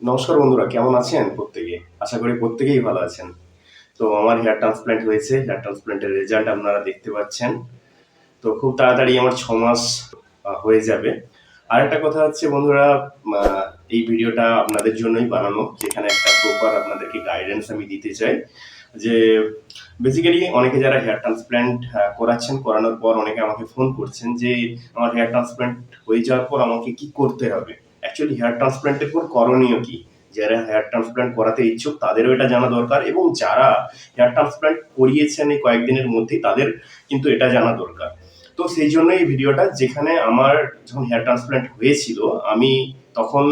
নমস্কার বন্ধুরা, কেমন আছেন প্রত্যেকে? আশা করি প্রত্যেকেই ভালো আছেন। তো আমার হেয়ার ট্রান্সপ্ল্যান্ট হয়েছে হেয়ার ট্রান্সপ্ল্যান্টের রেজাল্ট আপনারা দেখতে পাচ্ছেন। তো খুব তাড়াতাড়ি আমার ছ মাস হয়ে যাবে। আর একটা কথা হচ্ছে বন্ধুরা এই ভিডিওটা আপনাদের জন্যই বানানো। যেখানে একটা প্রপার আপনাদেরকে গাইডেন্স আমি দিতে চাই। যে বেসিক্যালি অনেকে যারা হেয়ার ট্রান্সপ্ল্যান্ট করাচ্ছেন, করানোর পর অনেকে আমাকে ফোন করছেন যে, আমার হেয়ার ট্রান্সপ্ল্যান্ট হয়ে যাওয়ার পর আমাকে কি করতে হবে? অ্যাকচুয়ালি হেয়ার ট্রান্সপ্ল্যান্টের পর করণীয় কি? যারা হেয়ার ট্রান্সপ্ল্যান্ট করাতে ইচ্ছুক, তাদেরও এটা জানা দরকার এবং যারা হেয়ার ট্রান্সপ্লান্ট করিয়েছেন এই কয়েকদিনের মধ্যেই, তাদের কিন্তু এটা জানা দরকার। তো সেই জন্য এই ভিডিওটা, যেখানে আমার যখন হেয়ার ট্রান্সপ্লান্ট হয়েছিল, আমি তখন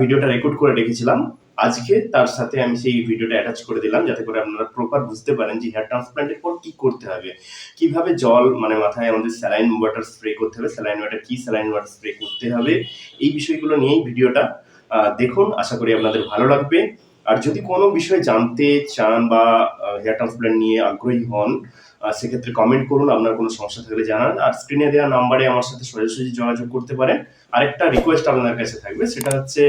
ভিডিওটা রেকর্ড করে রেখেছিলাম। আজকে তার সাথে আমি সেই ভিডিওটা অ্যাটাচ করে দিলাম, যাতে করে আপনারা প্রপার বুঝতে পারেন যে হেয়ার ট্রান্সপ্ল্যান্টের পর কি করতে হবে। কীভাবে জল মানে মাথায় আমাদের স্যালাইন ওয়াটার স্প্রে করতে হবে স্যালাইন ওয়াটার কি স্যালাইন ওয়াটার স্প্রে করতে হবে, এই বিষয়গুলো নিয়েই ভিডিওটা দেখুন, আশা করি আপনাদের ভালো লাগবে। আর যদি কোনো বিষয় জানতে চান বা হেয়ার ট্রান্সপ্লান্ট নিয়ে আগ্রহী হন সেক্ষেত্রে কমেন্ট করুন, আপনার কোনো সমস্যা থাকলে জানান। আর স্ক্রিনে দেওয়া নাম্বারে আমার সাথে সোজাসুজি যোগাযোগ করতে পারেন। আরেকটা রিকোয়েস্ট আপনার কাছে থাকবে, সেটা হচ্ছে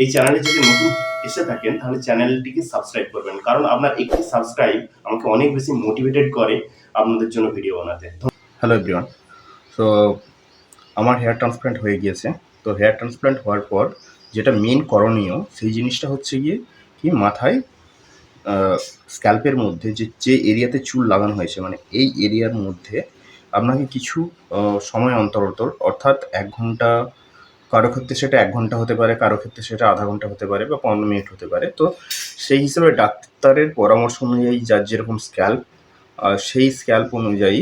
এই চ্যানেলে যদি নতুন এসে থাকেন, তাহলে চ্যানেলটিকে সাবস্ক্রাইব করবেন। কারণ আপনার একটি সাবস্ক্রাইব আমাকে অনেক বেশি মোটিভেটেড করে আপনাদের জন্য ভিডিও বানাতে। হ্যালো এভরিওয়ান সো আমার হেয়ার ট্রান্সপ্ল্যান্ট হয়ে গিয়েছে। তো হেয়ার ট্রান্সপ্ল্যান্ট হওয়ার পর যেটা মেন করণীয়, সেই জিনিসটা হচ্ছে গিয়ে কি মাথায় স্ক্যাল্পের মধ্যে যে যে এরিয়াতে চুল লাগানো হয়েছে মানে এই এরিয়ার মধ্যে আপনাকে কিছু সময় অন্তর অন্তর, অর্থাৎ এক ঘণ্টা, কারও ক্ষেত্রে সেটা এক ঘণ্টা হতে পারে, কারও ক্ষেত্রে সেটা আধা ঘণ্টা হতে পারে বা পনেরো মিনিট হতে পারে। তো সেই হিসেবে ডাক্তারের পরামর্শ অনুযায়ী যার যেরকম স্ক্যাল্প সেই স্ক্যাল্প অনুযায়ী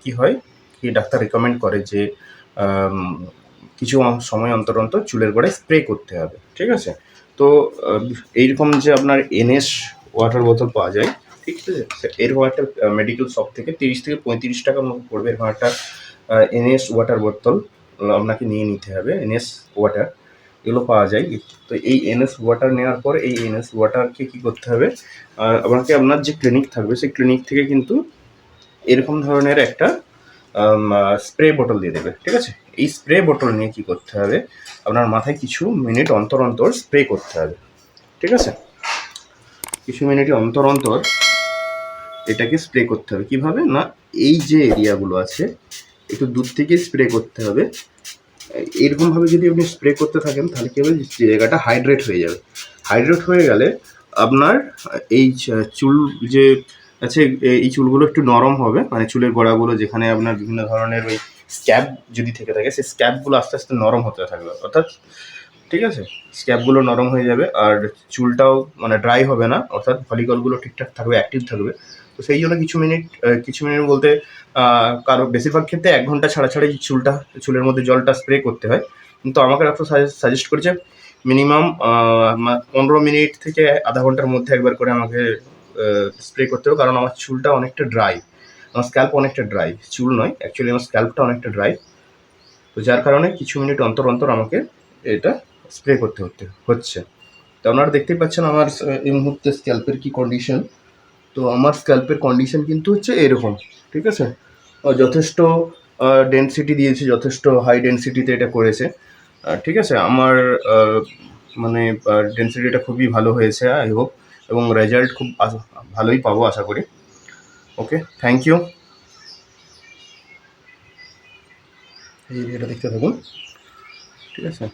কি হয়, কি ডাক্তার রেকমেন্ড করে যে কিছু সময় অন্তর অন্তর চুলের গোড়ায় স্প্রে করতে হবে, ঠিক আছে? তো এইরকম যে আপনার এনএস ওয়াটার বোতল পাওয়া যায়। ঠিক আছে? এরকম একটা মেডিকেল শপ থেকে তিরিশ থেকে পঁয়ত্রিশ টাকার মতো পড়বে এরকম একটা এনএস ওয়াটার বোতল আপনাকে নিয়ে নিতে হবে এনএস ওয়াটার এগুলো পাওয়া যায়। তো এই এনএস ওয়াটার নেওয়ার পর এই এনএস ওয়াটারকে কী করতে হবে? আপনাকে আপনার যে ক্লিনিক থাকবে, সেই ক্লিনিক থেকে কিন্তু এরকম ধরনের একটা স্প্রে বোতল দিয়ে দেবে, ঠিক আছে? এই স্প্রে বোতল নিয়ে কি করতে হবে? আপনার মাথায় কিছু মিনিট অন্তর অন্তর স্প্রে করতে হবে, ঠিক আছে? কিছু মিনিট অন্তর অন্তর এটাকে স্প্রে করতে হবে। কীভাবে? না, এই যে এরিয়াগুলো আছে, একটু দূর থেকে স্প্রে করতে হবে। এরকমভাবে যদি আপনি স্প্রে করতে থাকেন, তাহলে কি হবে? জায়গাটা হাইড্রেট হয়ে যাবে। হাইড্রেট হয়ে গেলে আপনার এই চুল যে আছে, এই চুলগুলো একটু নরম হবে। মানে চুলের গোড়াগুলো যেখানে আপনার বিভিন্ন ধরনের ওই স্ক্যাব যদি থেকে থাকে, সেই স্ক্যাবগুলো আস্তে আস্তে নরম হতে থাকবে। অর্থাৎ ঠিক আছে? স্ক্যাবগুলো নরম হয়ে যাবে আর চুলটাও মানে ড্রাই হবে না, অর্থাৎ ফলিকলগুলো ঠিকঠাক থাকবে অ্যাক্টিভ থাকবে। তো সেই জন্য কিছু মিনিট কিছু মিনিট বলতে কারও বেশিরভাগ ক্ষেত্রে এক ঘণ্টা ছাড়া ছাড়াই চুলটা, চুলের মধ্যে জলটা স্প্রে করতে হয়। কিন্তু আমাকে ডক্টর সাজেস্ট করেছে মিনিমাম পনেরো মিনিট থেকে আধা ঘণ্টার মধ্যে একবার করে আমাকে স্প্রে করতে হবে, কারণ আমার চুলটা অনেকটা ড্রাই আমার স্ক্যাল্প অনেকটা ড্রাই চুল নয় অ্যাকচুয়ালি আমার স্ক্যাল্পটা অনেকটা ড্রাই তো যার কারণে কিছু মিনিট অন্তর অন্তর আমাকে এটা স্প্রে করতে হতে হচ্ছে। তো আপনারা দেখতেই পাচ্ছেন আমার এই মুহূর্তে স্ক্যাল্পের কি কন্ডিশন তো আমার স্ক্যাল্পের কন্ডিশন কিন্তু হচ্ছে এরকম, ঠিক আছে? যথেষ্ট ডেন্সিটি দিয়েছে, যথেষ্ট হাই ডেন্সিটিতে এটা করেছে। ঠিক আছে? আমার মানে ডেন্সিটিটা খুবই ভালো হয়েছে আই হোপ এবং রেজাল্ট খুব ভালোই পাবো, আশা করি। ওকে থ্যাংক ইউ এই এরিয়াটা দেখতে থাকুন। ঠিক আছে?